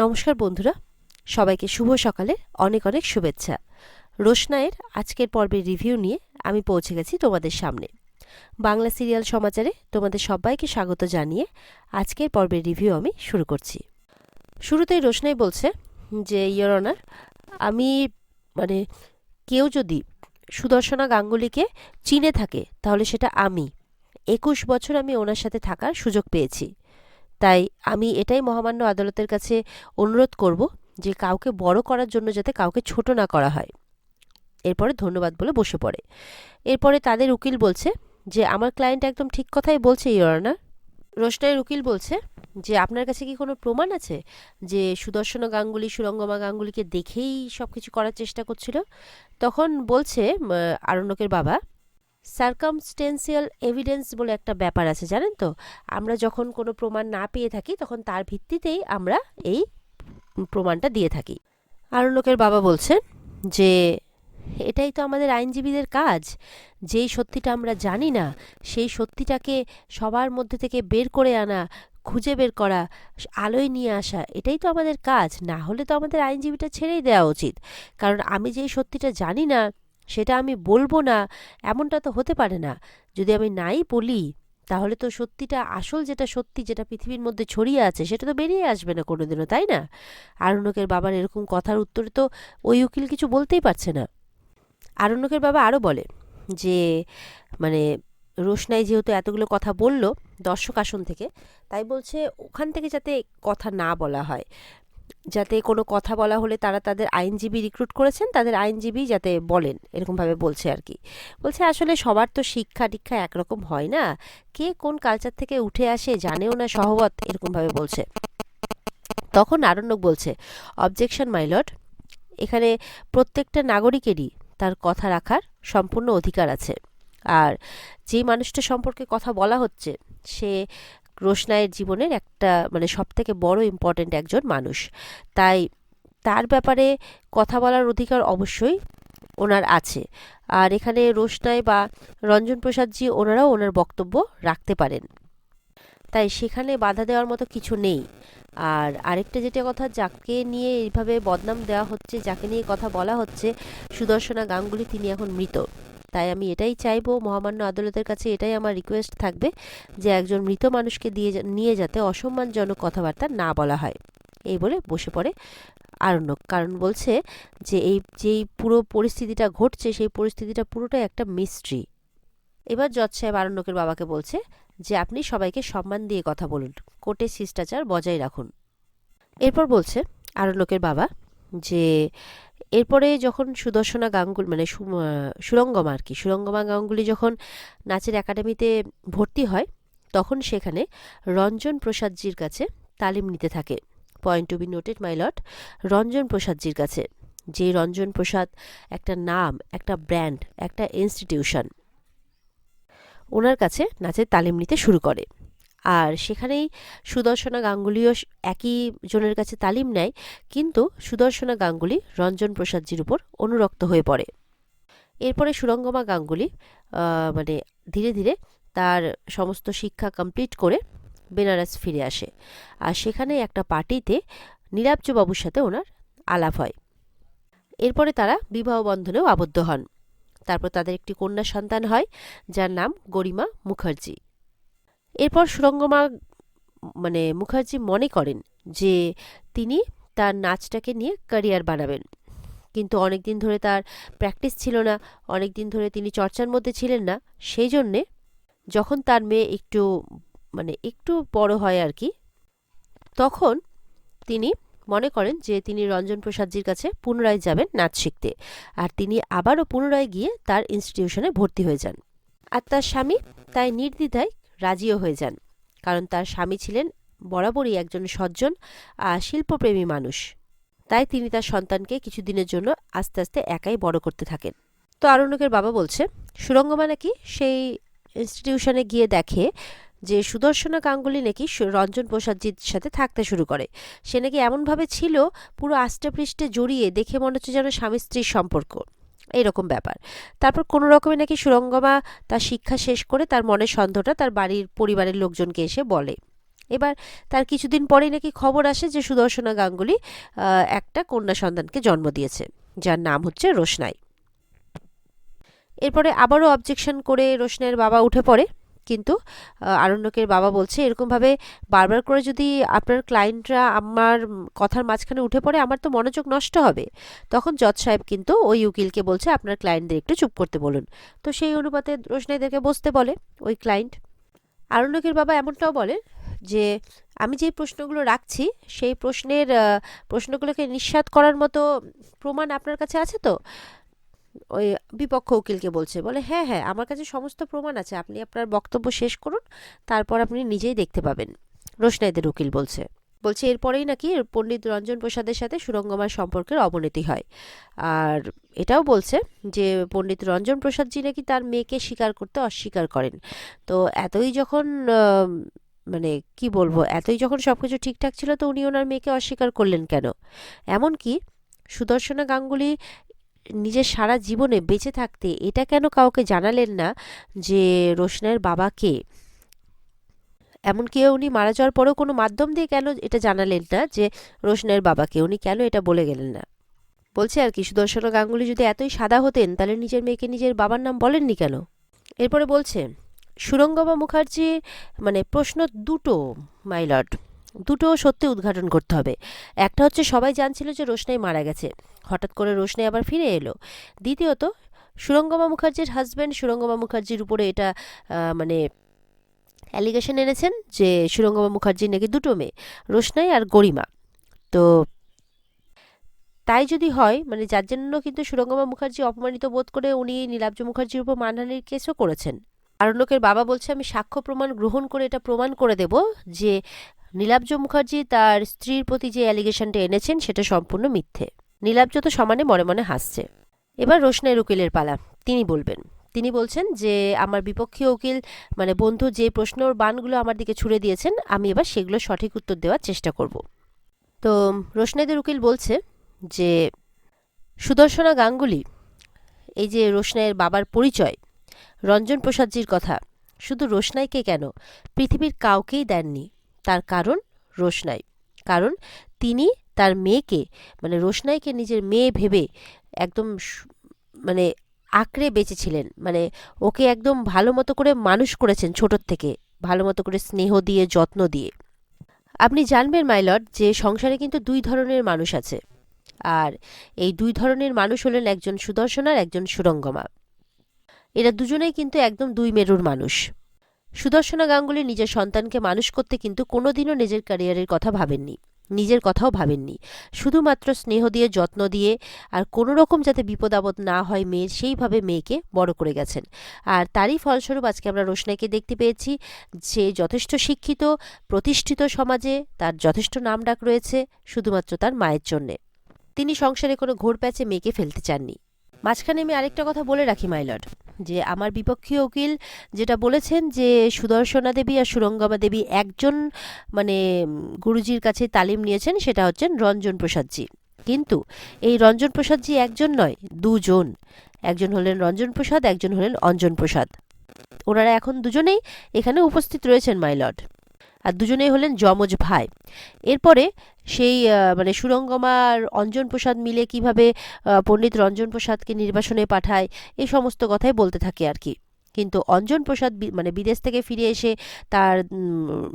নমস্কার বন্ধুরা, সবাইকে শুভ সকালে অনেক অনেক শুভেচ্ছা। রোশনায়ের আজকের পর্বের রিভিউ নিয়ে আমি পৌঁছে গেছি তোমাদের সামনে। বাংলা সিরিয়াল সমাচারে তোমাদের সবাইকে স্বাগত জানিয়ে আজকের পর্বের রিভিউ আমি শুরু করছি। শুরুতেই রোশনাই বলছে যে ইয়র অনার আমি মানে কেউ যদি সুদর্শনা গাঙ্গুলিকে চিনে থাকে, তাহলে সেটা আমি। একুশ বছর আমি ওনার সাথে থাকার সুযোগ পেয়েছি। তাই আমি এটাই মহামান্য আদালতের কাছে অনুরোধ করব যে কাউকে বড় করার জন্য যাতে কাউকে ছোট না করা হয়। এরপরে ধন্যবাদ বলে বসে পড়ে। এরপরে তাদের উকিল বলছে যে, আমার ক্লায়েন্ট একদম ঠিক কথাই বলছে ইয়রানার রোশনাইয়ের উকিল বলছে যে, আপনার কাছে কি কোনো প্রমাণ আছে যে সুদর্শন গাঙ্গুলি, সুরঙ্গমা গাঙ্গুলিকে দেখেই সব কিছু করার চেষ্টা করছিল? তখন বলছে আরণ্যকের বাবা সার্কামস্টেন্সিয়াল এভিডেন্স বলে একটা ব্যাপার আছে, জানেন তো? আমরা যখন কোনো প্রমাণ না পেয়ে থাকি, তখন তার ভিত্তিতেই আমরা এই প্রমাণটা দিয়ে থাকি। আরও লোকের বাবা বলছেন যে, এটাই তো আমাদের আইনজীবীদের কাজ। যেই সত্যিটা আমরা জানি না, সেই সত্যিটাকে সবার মধ্যে থেকে বের করে আনা, খুঁজে বের করা, আলোয় নিয়ে আসা, এটাই তো আমাদের কাজ। না হলে তো আমাদের আইনজীবীটা ছেড়েই দেওয়া উচিত। কারণ আমি যেই সত্যিটা জানি না সেটা আমি বলব না, এমনটা তো হতে পারে না। যদি আমি নাই বলি, তাহলে তো সত্যিটা আসল যেটা সত্যি, যেটা পৃথিবীর মধ্যে ছড়িয়ে আছে, সেটা তো বেরিয়ে আসবে না কোনোদিনও, তাই না? আরণ্যকের বাবার এরকম কথার উত্তরে তো ওই উকিল কিছু বলতেই পারছে না। আরণ্যকের বাবা আরও বলে যে মানে রোশনাই যেহেতু এতগুলো কথা বলল দর্শক আসন থেকে, তাই বলছে ওখান থেকে যাতে কথা না বলা হয়। যাতে কোনো কথা বলা হলে তারা তাদের আইনজীবী রিক্রুট করেছেন, তাদের আইনজীবী যাতে বলেন, এরকমভাবে বলছে আর কি বলছে, আসলে সবার তো শিক্ষা দীক্ষা একরকম হয় না। কে কোন কালচার থেকে উঠে আসে জানেও না সহবত, এরকমভাবে বলছে। তখন আরণ্যক বলছে অবজেকশন মাইলট এখানে প্রত্যেকটা নাগরিকেরই তার কথা রাখার সম্পূর্ণ অধিকার আছে। আর যে মানুষটা সম্পর্কে কথা বলা হচ্ছে, সে রোশনাইয়ের জীবনের একটা মানে সবথেকে বড় ইম্পর্ট্যান্ট একজন মানুষ। তাই তার ব্যাপারে কথা বলার অধিকার অবশ্যই ওনার আছে। আর এখানে রোশনাই বা রঞ্জন প্রসাদজি ওনারাও ওনার বক্তব্য রাখতে পারেন। তাই সেখানে বাধা দেওয়ার মতো কিছু নেই। আর আরেকটা যেটা কথা, যাকে নিয়ে এইভাবে বদনাম দেওয়া হচ্ছে, যাকে নিয়ে কথা বলা হচ্ছে, সুদর্শনা গাঙ্গুলি, তিনি এখন মৃত। তাই আমি এটাই চাইব, মহামান্য আদালতের কাছে এটাই আমার রিকোয়েস্ট থাকবে যে একজন মৃত মানুষকে দিয়ে নিয়ে যাতে অসম্মানজনক কথাবার্তা না বলা হয়। এই বলে বসে পড়ে আরণ্যক। কারণ বলছে যে এই, যেই পুরো পরিস্থিতিটা ঘটছে, সেই পরিস্থিতিটা পুরোটাই একটা মিস্ট্রি এবার জজ সাহেব আরণ্যকের বাবাকে বলছে যে আপনি সবাইকে সম্মান দিয়ে কথা বলুন, কোর্টে শিষ্টাচার বজায় রাখুন। এরপর বলছে আরণ্যকের বাবা যে এরপরে যখন সুদর্শনা গাঙ্গুল মানে সুরঙ্গমা আর কি, সুরঙ্গমা গাঙ্গুলি যখন নাচের একাডেমিতে ভর্তি হয়, তখন সেখানে রঞ্জন প্রসাদজির কাছে তালিম নিতে থাকে। Point to be noted my lot Ranjan প্রসাদজির কাছে, যে রঞ্জন প্রসাদ একটা নাম, একটা ব্র্যান্ড একটা ইনস্টিটিউশন ওনার কাছে নাচের তালিম নিতে শুরু করে। আর সেখানেই সুদর্শনা গাঙ্গুলিও একই জনের কাছে তালিম নেয়, কিন্তু সুদর্শনা গাঙ্গুলি রঞ্জন প্রসাদজির উপর অনুরক্ত হয়ে পড়ে। এরপরে সুরঙ্গমা গাঙ্গুলি মানে ধীরে ধীরে তার সমস্ত শিক্ষা কমপ্লিট করে বেনারস ফিরে আসে। আর সেখানে একটা পার্টিতে নীলাব্জবাবুর সাথে ওনার আলাপ হয়। এরপরে তারা বিবাহ বন্ধনেও আবদ্ধ হন। তারপর তাদের একটি কন্যা সন্তান হয়, যার নাম গরিমা মুখার্জি। এরপর সুরঙ্গমা মানে মুখার্জি মনে করেন যে তিনি তার নাচটাকে নিয়ে ক্যারিয়ার বানাবেন। কিন্তু অনেক দিন ধরে তার প্র্যাকটিস ছিল না অনেক দিন ধরে তিনি চর্চার মধ্যে ছিলেন না, সেই জন্যে যখন তার মেয়ে একটু মানে একটু বড় হয় আর কি, তখন তিনি মনে করেন যে তিনি রঞ্জন প্রসাদজির কাছে পুনরায় যাবেন নাচ শিখতে। আর তিনি আবারও পুনরায় গিয়ে তার ইনস্টিটিউশনে ভর্তি হয়ে যান। আর তার স্বামী তাই নির্দ্বিধায় রাজিও হয়ে যান। কারণ তার স্বামী ছিলেন বরাবরই একজন সজ্জন শিল্পপ্রেমী মানুষ। তাই তিনি তার সন্তানকে কিছুদিনের জন্য আস্তে আস্তে একাই বড় করতে থাকেন। তো আরণ্যকের বাবা বলছে সুরঙ্গমা নাকি সেই ইনস্টিটিউশনে গিয়ে দেখে যে সুদর্শনা গাঙ্গুলি নাকি রঞ্জন প্রসাদজির সাথে থাকতে শুরু করে। সে নাকি এমনভাবে ছিল, পুরো আষ্টেপৃষ্ঠে জড়িয়ে দেখে মনে হচ্ছে যেন স্বামী স্ত্রীর সম্পর্ক। এইরকম ব্যাপার। তারপর কোনো রকমে নাকি সুরঙ্গমা তার শিক্ষা শেষ করে তার মনের সন্দেহটা তার বাড়ির পরিবারের লোকজনকে এসে বলে। এবার তার কিছুদিন পরেই নাকি খবর আসে যে সুদর্শনা গাঙ্গুলি একটা কন্যা সন্তানকে জন্ম দিয়েছে, যার নাম হচ্ছে রোশনাই। এরপরে আবারও অবজেকশন করে রোশনাইয়ের বাবা উঠে পড়ে। কিন্তু আরণ্যকের বাবা বলছে, এরকমভাবে বারবার করে যদি আপনার ক্লায়েন্টরা আমার কথার মাঝখানে উঠে পড়ে, আমার তো মনোযোগ নষ্ট হবে। তখন জজ সাহেব কিন্তু ওই উকিলকে বলছে, আপনার ক্লায়েন্টদের একটু চুপ করতে বলুন। তো সেই অনুপাতে রোশনাইদেরকে বসতে বলে ওই ক্লায়েন্ট আরণ্যকের বাবা এমনটাও বলে যে, আমি যে প্রশ্নগুলো রাখছি, সেই প্রশ্নের প্রশ্নগুলোকে নিঃসাত করার মতো প্রমাণ আপনার কাছে আছে তো? ওই বিপক্ষ উকিলকে বলছে, বলে হ্যাঁ হ্যাঁ আমার কাছে সমস্ত প্রমাণ আছে, আপনি আপনার বক্তব্য শেষ করুন, তারপর আপনি নিজেই দেখতে পাবেন। রোশনাইদের উকিল বলছে। বলছে, এরপরেই নাকি পণ্ডিত রঞ্জন প্রসাদের সাথে সুরঙ্গমার সম্পর্কের অবনতি হয়। আর এটাও বলছে যে, পণ্ডিত রঞ্জন প্রসাদজি নাকি তার মেয়েকে স্বীকার করতে অস্বীকার করেন। তো এতই যখন মানে কি বলব, এতই যখন সব কিছু ঠিকঠাক ছিল, তো উনি ওনার মেয়েকে অস্বীকার করলেন কেন? এমনকি সুদর্শনা গাঙ্গুলি নিজের সারা জীবনে বেঁচে থাকতে এটা কেন কাউকে জানালেন না যে রোশনের বাবা কে? এমনকি উনি মারা যাওয়ার পরেও কোনো মাধ্যম দিয়ে কেন এটা জানালেন না যে রোশনের বাবাকে উনি কেন এটা বলে গেলেন না? বলছে আর কি, সুদর্শন গাঙ্গুলি যদি এতই সাদা হতেন, তাহলে নিজের মেয়েকে নিজের বাবার নাম বলেননি কেন? এরপরে বলছে, সুরঙ্গমা মুখার্জি মানে প্রশ্ন দুটো মাইলট দুটো সত্যি উদ্ঘাটন করতে হবে। একটা হচ্ছে সবাই জানছিল যে রোশনাই মারা গেছে। হঠাৎ করে রোশনাই আবার ফিরে এলো। দ্বিতীয়ত, সুরঙ্গমা মুখার্জির হাজব্যান্ড সুরঙ্গমা মুখার্জির উপরে এটা মানে অ্যালিগেশন এনেছেন যে সুরঙ্গমা মুখার্জির নাকি দুটো মেয়ে, রোশনাই আর গরিমা। তো তাই যদি হয় মানে যার জন্য কিন্তু সুরঙ্গমা মুখার্জি অপমানিত বোধ করে উনি নীলাব্জ মুখার্জির উপর মানহানির কেসও করেছেন। আরণ্যকের বাবা বলছে, আমি সাক্ষ্য প্রমাণ গ্রহণ করে এটা প্রমাণ করে দেব যে নীলাব্জ মুখার্জি তার স্ত্রীর প্রতি যে অ্যালিগেশনটা এনেছেন, সেটা সম্পূর্ণ মিথ্যে। নীলাব্জ তো সমানে মনে মনে হাসছে। এবার রোশনাই উকিলের পালা। তিনি বলবেন, তিনি বলছেন যে, আমার বিপক্ষীয় উকিল মানে বন্ধু যে প্রশ্নর বানগুলো আমার দিকে ছুড়ে দিয়েছেন, আমি এবার সেগুলো সঠিক উত্তর দেওয়ার চেষ্টা করব। তো রোশনাইদের উকিল বলছে যে, সুদর্শনা গাঙ্গুলি, এই যে রোশনাইয়ের বাবার পরিচয় রঞ্জন প্রসাদজির কথা। শুধু রোশনাইকে কেন? পৃথিবীর কাউকেই দেননি। তার কারণ রোশনাই। কারণ তিনি তার মেয়েকে মানে রোশনাইকে নিজের মেয়ে ভেবে একদম মানে আঁকড়ে বেঁচেছিলেন। মানে ওকে একদম ভালো মতো করে মানুষ করেছেন ছোটোর থেকে। ভালো মতো করে স্নেহ দিয়ে, যত্ন দিয়ে। আপনি জানবেন মাইলট যে সংসারে কিন্তু দুই ধরনের মানুষ আছে। আর এই দুই ধরনের মানুষ হলেন একজন সুদর্শন আর একজন সুরঙ্গমা। এরা দুজনেই কিন্তু একদম দুই মেরুর মানুষ। সুদর্শনা গাঙ্গুলি নিজের সন্তানকে মানুষ করতে কিন্তু কোনোদিনও নিজের ক্যারিয়ারের কথা ভাবেননি, নিজের কথাও ভাবেননি। শুধুমাত্র স্নেহ দিয়ে, যত্ন দিয়ে আর কোনো রকম যাতে বিপদ আপদ না হয় মেয়ের, সেইভাবে মেয়েকে বড় করে গেছেন। আর তারই ফলস্বরূপ আজকে আমরা রোশনাইকে দেখতে পেয়েছি, যে যথেষ্ট শিক্ষিত, প্রতিষ্ঠিত সমাজে তার যথেষ্ট নামডাক রয়েছে, শুধুমাত্র তার মায়ের জন্যে। তিনি সংসারে কোনো ঘোর প্যাচে মেয়েকে ফেলতে চাননি। মাঝখানে আমি আরেকটা কথা বলে রাখি মাইলড যে আমার বিপক্ষীয় উকিল যেটা বলেছেন যে সুদর্শনা দেবী আর সুরঙ্গমা দেবী একজন মানে গুরুজির কাছে তালিম নিয়েছেন, সেটা হচ্ছেন রঞ্জন প্রসাদজি। কিন্তু এই রঞ্জন প্রসাদজি একজন নয়, দুজন। একজন হলেন রঞ্জন প্রসাদ, একজন হলেন অঞ্জন প্রসাদ। ওনারা এখন দুজনেই এখানে উপস্থিত রয়েছেন মাইলড আর দুজনেই হলেন যমজ ভাই। এরপরে সেই মানে সুরঙ্গমা আর অঞ্জন প্রসাদ মিলে কীভাবে পণ্ডিত রঞ্জন প্রসাদকে নির্বাসনে পাঠায় এই সমস্ত কথাই বলতে থাকে আর কি। কিন্তু অঞ্জন প্রসাদ মানে বিদেশ থেকে ফিরে এসে তার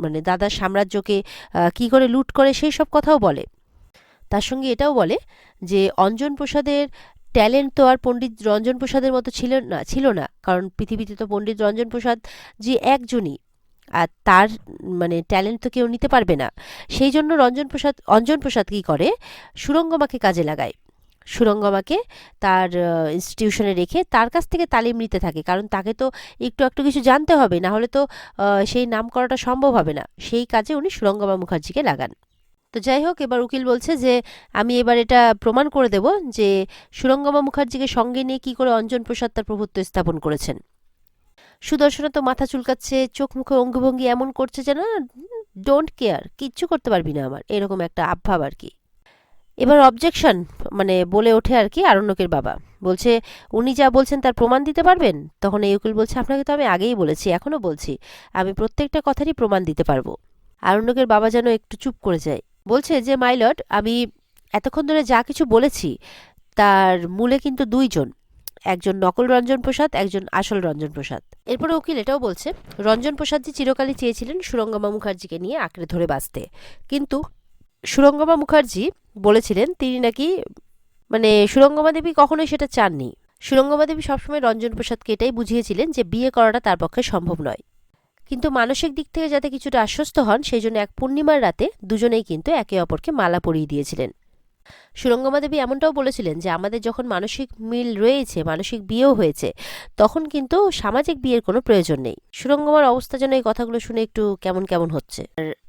মানে দাদার সাম্রাজ্যকে কি করে লুট করে সেই সব কথাও বলে। তার সঙ্গে এটাও বলে যে, অঞ্জন প্রসাদের ট্যালেন্ট তো আর পণ্ডিত রঞ্জন প্রসাদের মতো ছিল না ছিল না। কারণ পৃথিবীতে তো পণ্ডিত রঞ্জন প্রসাদ যে একজনই আর তার মানে ট্যালেন্ট তো কেউ নিতে পারবে না। সেই জন্য রঞ্জন প্রসাদ, অঞ্জন প্রসাদ কী করে? সুরঙ্গমাকে কাজে লাগায়। সুরঙ্গমাকে তার ইনস্টিটিউশনে রেখে তার কাছ থেকে তালিম নিতে থাকে। কারণ তাকে তো একটু একটু কিছু জানতে হবে, না হলে তো সেই নাম করাটা সম্ভব হবে না। সেই কাজে উনি সুরঙ্গমা মুখার্জিকে লাগান। তো যাই হোক, এবার উকিল বলছে যে, আমি এবার এটা প্রমাণ করে দেব যে সুরঙ্গমা মুখার্জিকে সঙ্গে নিয়ে কী করে অঞ্জন প্রসাদ তার প্রভুত্ব স্থাপন করেছেন। সুদর্শনা তো মাথা চুলকাচ্ছে, চোখ মুখে অঙ্গভঙ্গি এমন করছে যেন ডোন্ট কেয়ার কিচ্ছু করতে পারবি না আমার, এরকম একটা আবভাব আর কি। এবার অবজেকশন মানে বলে ওঠে আর কি আরণ্যকের বাবা। বলছে, উনি যা বলছেন তার প্রমাণ দিতে পারবেন? তখন এই উকিল বলছে, আপনাকে তো আমি আগেই বলেছি, এখনও বলছি, আমি প্রত্যেকটা কথারই প্রমাণ দিতে পারব। আরণ্যকের বাবা যেন একটু চুপ করে যায়। বলছে যে মাইলট আমি এতক্ষণ ধরে যা কিছু বলেছি, তার মূলে কিন্তু দুইজন একজন নকল রঞ্জন প্রসাদ, একজন আসল রঞ্জন প্রসাদ। এরপরে উকিল এটাও বলছে, রঞ্জন প্রসাদজি চিরকালই চেয়েছিলেন সুরঙ্গমা মুখার্জিকে নিয়ে আঁকড়ে ধরে বাঁচতে। কিন্তু সুরঙ্গমা মুখার্জি বলেছিলেন, তিনি নাকি মানে সুরঙ্গমা দেবী কখনোই সেটা চাননি। সুরঙ্গমা দেবী সবসময় রঞ্জন প্রসাদকে এটাই বুঝিয়েছিলেন যে বিয়ে করাটা তার পক্ষে সম্ভব নয়। কিন্তু মানসিক দিক থেকে যাতে কিছুটা আশ্বস্ত হন, সেই জন্য এক পূর্ণিমার রাতে দুজনেই কিন্তু একে অপরকে মালা পরিয়ে দিয়েছিলেন। সুরঙ্গমা দেবী এমনটাও বলেছিলেন যে, আমাদের যখন মানসিক মিল রয়েছে, মানসিক বিয়েও হয়েছে, তখন কিন্তু সামাজিক বিয়ের কোনো প্রয়োজন নেই। সুরঙ্গমার অবস্থা যেন এই কথাগুলো শুনে একটু কেমন কেমন হচ্ছে।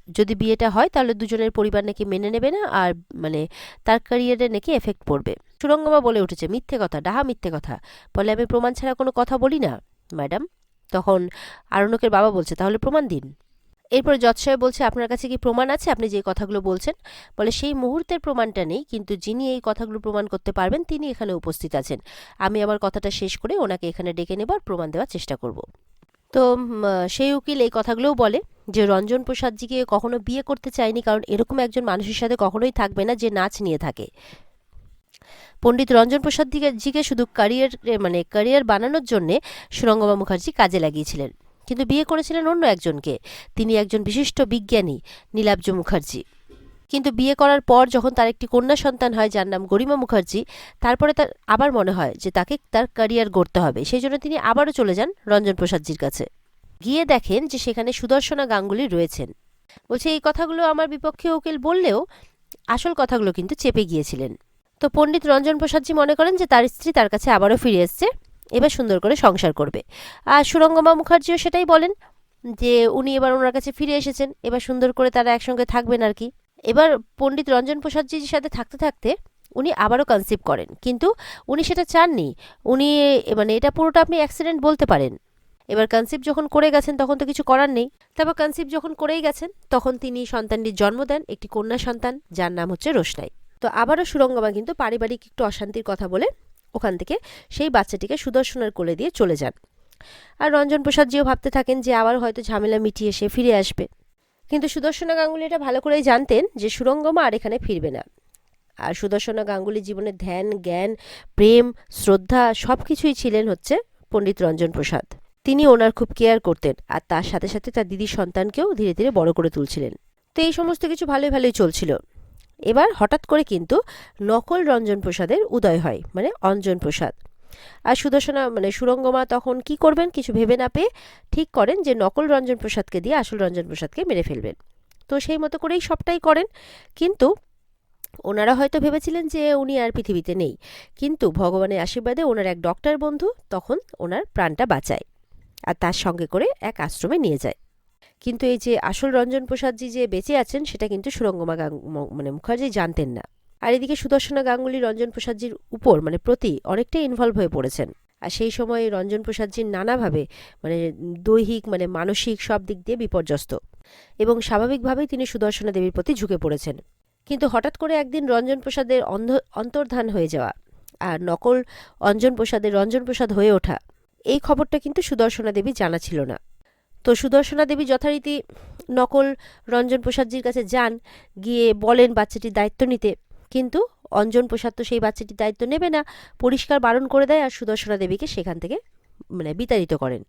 যদি বিয়েটা হয়, তাহলে দুজনের পরিবার নাকি মেনে নেবে না, আর মানে তার ক্যারিয়ারে নাকি এফেক্ট পড়বে। সুরঙ্গমা বলে উঠেছে, মিথ্যে কথা, ডাহা মিথ্যে কথা। বলে, আমি প্রমাণ ছাড়া কোনো কথা বলি না, ম্যাডাম। তখন আরণ্যকের বাবা বলছে, তাহলে প্রমাণ দিন। এরপরে জজ সাহেব বলছে, আপনার কাছে কি প্রমাণ আছে? আপনি যে কথাগুলো বলছেন। বলে, সেই মুহূর্তের প্রমাণটা নেই, কিন্তু যিনি এই কথাগুলো প্রমাণ করতে পারবেন, তিনি এখানে উপস্থিত আছেন। আমি আমার কথাটা শেষ করে ওনাকে এখানে ডেকে নেবার প্রমাণ দেওয়ার চেষ্টা করব। তো সেই উকিল এই কথাগুলোও বলে যে, রঞ্জন প্রসাদজিকে কখনো বিয়ে করতে চায়নি, কারণ এরকম একজন মানুষের সাথে কখনোই থাকবে না যে নাচ নিয়ে থাকে। পণ্ডিত রঞ্জন প্রসাদ জিকে শুধু ক্যারিয়ার মানে ক্যারিয়ার বানানোর জন্যে সুরঙ্গমা মুখার্জি কাজে লাগিয়েছিলেন। কিন্তু বিয়ে করেছিলেন অন্য একজনকে। তিনি একজন বিশিষ্ট বিজ্ঞানী, নীলাব্জ মুখার্জি। কিন্তু বিয়ে করার পর যখন তার একটি কন্যা সন্তান হয়, যার নাম গরিমা মুখার্জি, তারপরে তার আবার মনে হয় যে তাকে তার ক্যারিয়ার গড়তে হবে। সেই জন্য তিনি আবারও চলে যান রঞ্জন প্রসাদজির কাছে। গিয়ে দেখেন যে সেখানে সুদর্শনা গাঙ্গুলি রয়েছেন। বলছে, এই কথাগুলো আমার বিপক্ষে উকিল বললেও আসল কথাগুলো কিন্তু চেপে গিয়েছিলেন। তো পণ্ডিত রঞ্জন প্রসাদজি মনে করেন যে তার স্ত্রী তার কাছে আবারও ফিরে এসছে। এবার সুন্দর করে সংসার করবে। আর সুরঙ্গমা মুখার্জিও সেটাই বলেন যে, উনি এবার ওনার কাছে ফিরে এসেছেন। এবার সুন্দর করে তারা একসঙ্গে থাকবেন আর কি। এবার পণ্ডিত রঞ্জন প্রসাদজির সাথে থাকতে থাকতে উনি আবারও কনসিভ করেন। কিন্তু উনি সেটা চাননি। উনি মানে এটা পুরোটা আপনি অ্যাক্সিডেন্ট বলতে পারেন। এবার কনসিভ যখন করে গেছেন, তখন তো কিছু করার নেই। তারপর কনসিভ যখন করেই গেছেন, তখন তিনি সন্তানটির জন্ম দেন, একটি কন্যা সন্তান, যার নাম হচ্ছে রোশনাই। তো আবারও সুরঙ্গমা কিন্তু পারিবারিক একটু অশান্তির কথা বলে ওখান থেকে সেই বাচ্চাটিকে সুদর্শনের কোলে দিয়ে চলে যান। আর রঞ্জন প্রসাদজিও ভাবতে থাকেন যে আবার হয়তো ঝামেলা মিটিয়ে সে ফিরে আসবে। কিন্তু সুদর্শনা গাঙ্গুলি এটা ভালো করেই জানতেন যে সুরঙ্গমা আর এখানে ফিরবে না। আর সুদর্শনা গাঙ্গুলি জীবনে ধ্যান, জ্ঞান, প্রেম, শ্রদ্ধা সব কিছুই ছিলেন হচ্ছে পণ্ডিত রঞ্জন প্রসাদ। তিনি ওনার খুব কেয়ার করতেন আর তার সাথে সাথে তার দিদির সন্তানকেও ধীরে ধীরে বড় করে তুলছিলেন। তো এই সমস্ত কিছু ভালোই ভালোই চলছিল। এবার হঠাৎ করে কিন্তু নকল রঞ্জন প্রসাদের উদয় হয় মানে অঞ্জন প্রসাদ। আর সুদর্শনা মানে সুরঙ্গমা তখন কি করবেন কিছু ভেবে না পেয়ে ঠিক করেন যে নকল রঞ্জন প্রসাদকে দিয়ে আসল রঞ্জন প্রসাদকে মেরে ফেলবেন। তো সেই মতো করেই সবটাই করেন। কিন্তু ওনারা হয়তো ভেবেছিলেন যে উনি আর পৃথিবীতে নেই। কিন্তু ভগবানের আশীর্বাদে ওনার এক ডক্টর বন্ধু তখন ওনার প্রাণটা বাঁচায় আর তার সঙ্গে করে এক আশ্রমে নিয়ে যায়। কিন্তু এই যে আসল রঞ্জন প্রসাদজি যে বেঁচে আছেন, সেটা কিন্তু সুরঙ্গমা মানে মুখার্জি জানতেন না। আর এদিকে সুদর্শনা গাঙ্গুলি রঞ্জন প্রসাদজির উপর মানে প্রতি অনেকটাই ইনভলভ হয়ে পড়েছেন। আর সেই সময় রঞ্জন প্রসাদজির নানাভাবে মানে দৈহিক মানে মানসিক সব দিক দিয়ে বিপর্যস্ত। এবং স্বাভাবিকভাবেই তিনি সুদর্শনা দেবীর প্রতি ঝুঁকে পড়েছেন। কিন্তু হঠাৎ করে একদিন রঞ্জন প্রসাদের অন্ধ, অন্তর্ধান হয়ে যাওয়া আর নকল অঞ্জন প্রসাদের রঞ্জন প্রসাদ হয়ে ওঠা, এই খবরটা কিন্তু সুদর্শনা দেবী জানা ছিল না। তো সুদর্শনা দেবী যথারীতি নকল রঞ্জন প্রসাদজির কাছে যান, গিয়ে বলেন বাচ্চাটির দায়িত্ব নিতে। কিন্তু অঞ্জন প্রসাদ তো সেই বাচ্চাটির দায়িত্ব নেবে না, পরিষ্কার বারণ করে দেয় আর সুদর্শনা দেবীকে সেখান থেকে মানে বিতাড়িত করেন।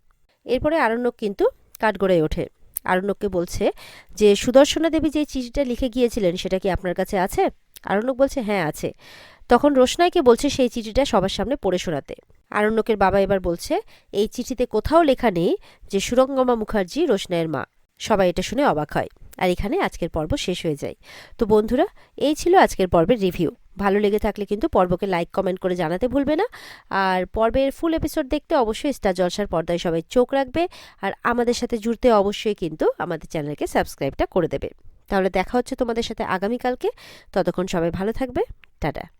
এরপরে আরণ্যক কিন্তু কাঠগড়ায় ওঠে। আরণ্যককে বলছে যে, সুদর্শনা দেবী যে চিঠিটা লিখে গিয়েছিলেন, সেটা কি আপনার কাছে আছে? আরণ্যক বলছে হ্যাঁ আছে। তখন রোশনাইকে বলছে, সেই চিঠিটা সবার সামনে পড়ে শোনাতে। আরণ্যকের বাবা এবার বলছে, এই চিঠিতে কোথাও লেখা নেই যে সুরঙ্গমা মুখার্জি রোশনাইয়ের মা। সবাই এটা শুনে অবাক হয়। আর এখানে আজকের পর্ব শেষ হয়ে যায়। তো বন্ধুরা, এই ছিল আজকের পর্বের রিভিউ। ভালো লেগে থাকলে কিন্তু পর্বকে লাইক, কমেন্ট করে জানাতে ভুলবে না। আর পর্বের ফুল এপিসোড দেখতে অবশ্যই স্টার জলসার পর্দায় সবাই চোখ রাখবে। আর আমাদের সাথে জুড়তে অবশ্যই কিন্তু আমাদের চ্যানেলকে সাবস্ক্রাইবটা করে দেবে। তাহলে দেখা হচ্ছে তোমাদের সাথে আগামীকালকে। ততক্ষণ সবাই ভালো থাকবে। টাটা।